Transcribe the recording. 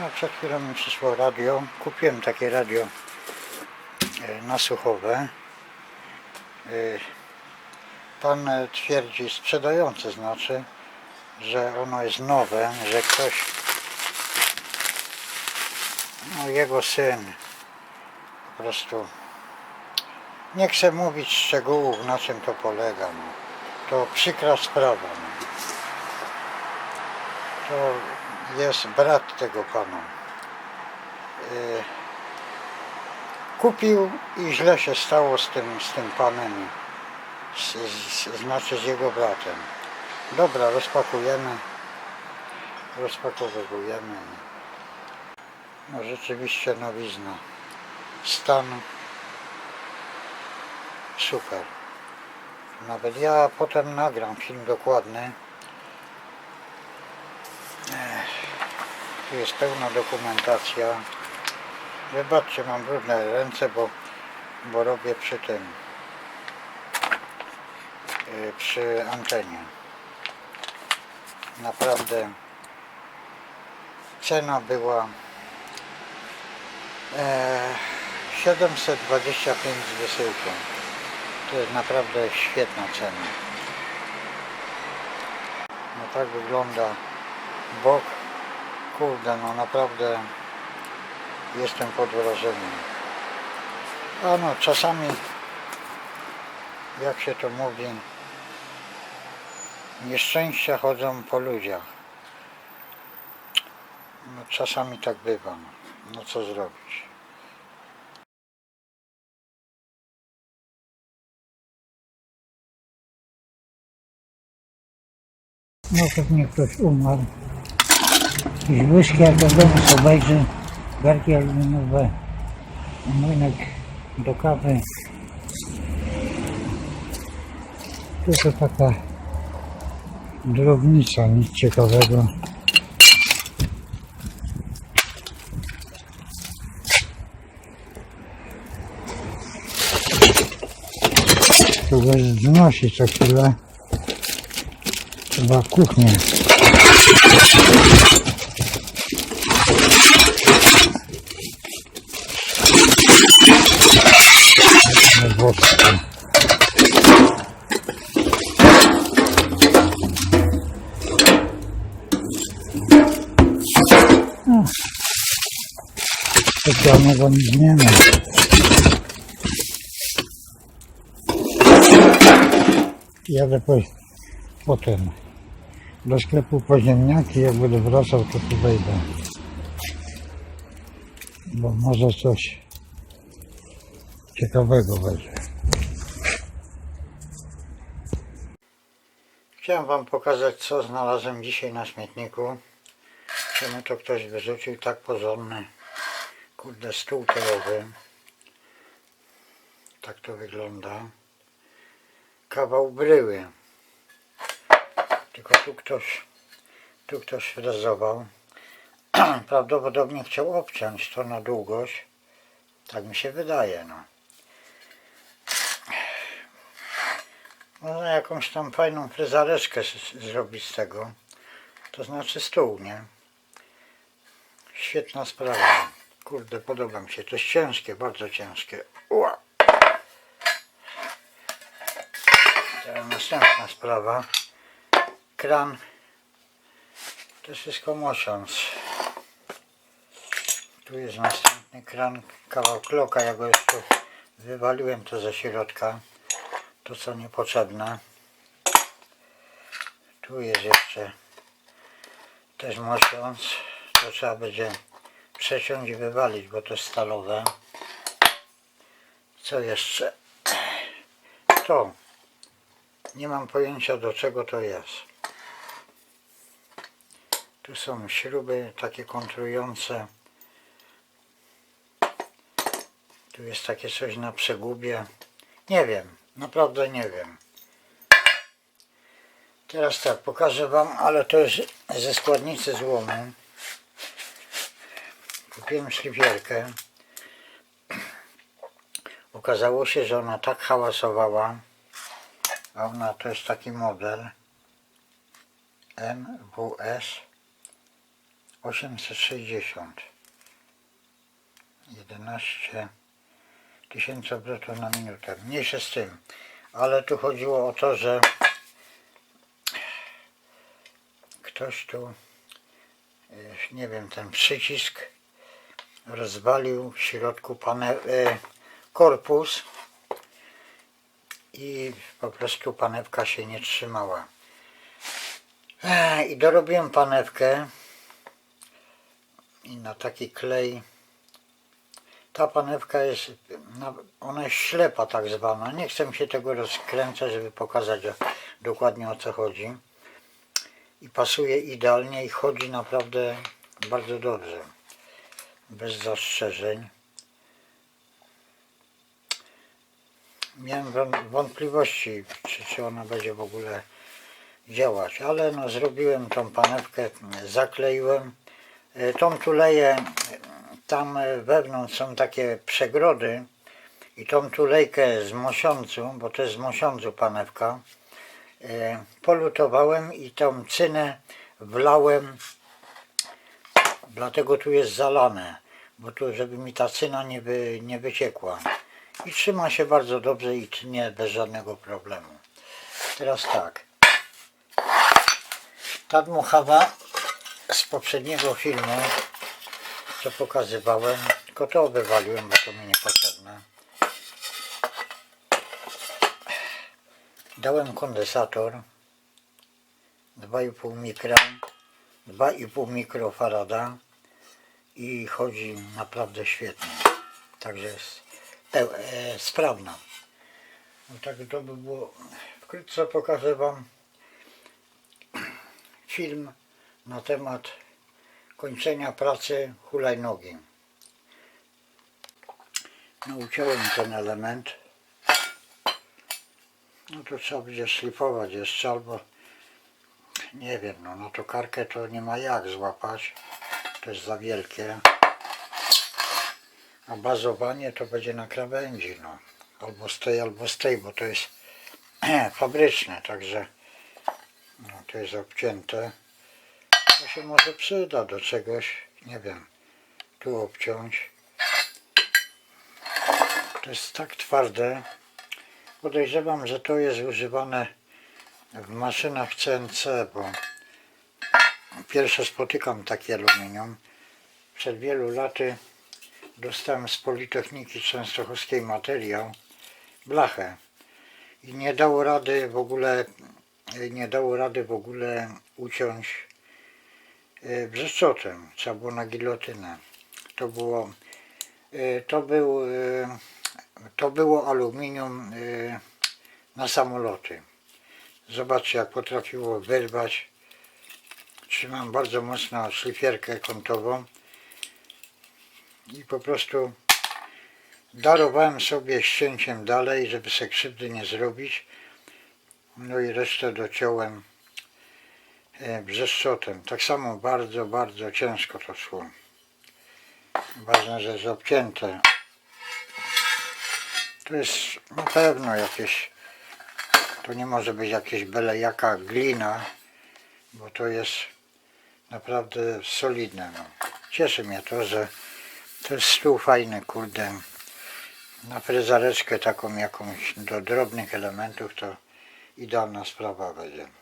No przed chwilą mi przyszło radio. Kupiłem takie radio e, nasłuchowe. E, Pan twierdzi, sprzedający znaczy, że ono jest nowe, że ktoś, no jego syn po prostu nie chce mówić szczegółów, na czym to polega. No. To przykra sprawa. No. To jest brat tego pana. Y, Kupił i źle się stało z tym, z tym panem, z, z, znaczy z jego bratem. Dobra, rozpakujemy, rozpakowujemy. No rzeczywiście nowizna. Stan super. Nawet ja potem nagram film dokładny. Tu jest pełna dokumentacja. Wybaczcie, mam brudne ręce, bo, bo robię przy tym, yy, przy antenie. Naprawdę cena była e, 725 z wysyłką. To jest naprawdę świetna cena. No tak wygląda bok. Kurde, no naprawdę jestem pod wrażeniem. A no, czasami, jak się to mówi, nieszczęścia chodzą po ludziach. No, czasami tak bywa. No, no co zrobić? No pewnie ktoś umarł. Jakieś łyżki domu sobie obejrzy, garki aluminiowe, młynek do kawy. Tu to taka drobnica, nic ciekawego. Tu go znosi co chwilę. Chyba kuchnię. Włosku. No. Specjalnego nic nie ma. Jadę po, potem do sklepu po ziemniaki, jak będę wracał to tu wejdę. Bo może coś ciekawego będzie. Chciałem Wam pokazać, co znalazłem dzisiaj na śmietniku. Czemu to ktoś wyrzucił tak porządny, kurde, stół tyłowy. Tak to wygląda. Kawał bryły. Tylko tu ktoś, tu ktoś frezował. Prawdopodobnie chciał obciąć to na długość. Tak mi się wydaje, no. Można jakąś tam fajną fryzareczkę z- zrobić z tego. To znaczy stół, nie? Świetna sprawa. Kurde, podoba mi się. To jest ciężkie, bardzo ciężkie. Ua. Teraz następna sprawa. Kran. To wszystko mosiąc. Tu jest następny kran, kawał kloka. Ja go tu wywaliłem to ze środka to co niepotrzebne. Tu jest jeszcze też mosiąc. To trzeba będzie przeciąć i wywalić, bo to jest stalowe. Co jeszcze? To. Nie mam pojęcia do czego to jest. Tu są śruby takie kontrujące. Tu jest takie coś na przegubie. Nie wiem, naprawdę nie wiem. Teraz tak, pokażę Wam, ale to jest ze składnicy złomu. Kupiłem szlifierkę. Okazało się, że ona tak hałasowała, a ona to jest taki model MWS 860 11 tysięcy obrotów na minutę. Mniejsze z tym. Ale tu chodziło o to, że ktoś tu, e, nie wiem, ten przycisk rozwalił w środku pane, e, korpus i po prostu panewka się nie trzymała. E, I dorobiłem panewkę i na taki klej. Ta panewka jest, na- ona jest ślepa tak zwana. Nie chcę się tego rozkręcać, żeby pokazać dokładnie o co chodzi. I pasuje idealnie i chodzi naprawdę bardzo dobrze. Bez zastrzeżeń. Miałem wą- wątpliwości, czy, czy ona będzie w ogóle działać, ale no zrobiłem tą panewkę, zakleiłem. E, Tą tuleję, tam e, wewnątrz są takie przegrody i tą tulejkę z mosiądzu, bo to jest z mosiądzu panewka, e, polutowałem i tą cynę wlałem, dlatego tu jest zalane, bo tu żeby mi ta cyna nie, wy, nie wyciekła. I trzyma się bardzo dobrze i tnie bez żadnego problemu. Teraz tak. Ta dmuchawa z poprzedniego filmu, co pokazywałem, tylko to wywaliłem, bo to mi niepotrzebne. Dałem kondensator 2,5 mikra, 2,5 mikrofarada i chodzi naprawdę świetnie. Także jest e, sprawna. No tak to by było. Wkrótce pokażę Wam film na temat kończenia pracy hulajnogi. No uciąłem ten element. No to trzeba będzie szlifować jeszcze albo nie wiem, no na to karkę to nie ma jak złapać. To jest za wielkie. A bazowanie to będzie na krawędzi, no. Albo z tej, albo z tej, bo to jest fabryczne, także no, to jest obcięte. Się może przyda do czegoś, nie wiem, tu obciąć. To jest tak twarde. Podejrzewam, że to jest używane w maszynach CNC, bo pierwsze spotykam takie aluminium. Przed wielu laty dostałem z Politechniki Częstochowskiej materiał, blachę i nie dało rady w ogóle nie dało rady w ogóle uciąć brzeszczotem. Trzeba było na gilotynę. To było e, to był e, to było aluminium e, na samoloty. Zobaczcie jak potrafiło wyrwać. Trzymam bardzo mocno szlifierkę kątową i po prostu darowałem sobie ścięciem dalej, żeby sobie krzywdy nie zrobić. No i resztę dociąłem e, brzeszczotem. Tak samo bardzo, bardzo ciężko to szło. Ważne, że jest obcięte. To jest na pewno jakieś, to nie może być jakieś byle jaka glina, bo to jest naprawdę solidne. No. Cieszy mnie to, że to jest stół fajny, kurde. Na frezareczkę taką jakąś do drobnych elementów to idealna sprawa będzie.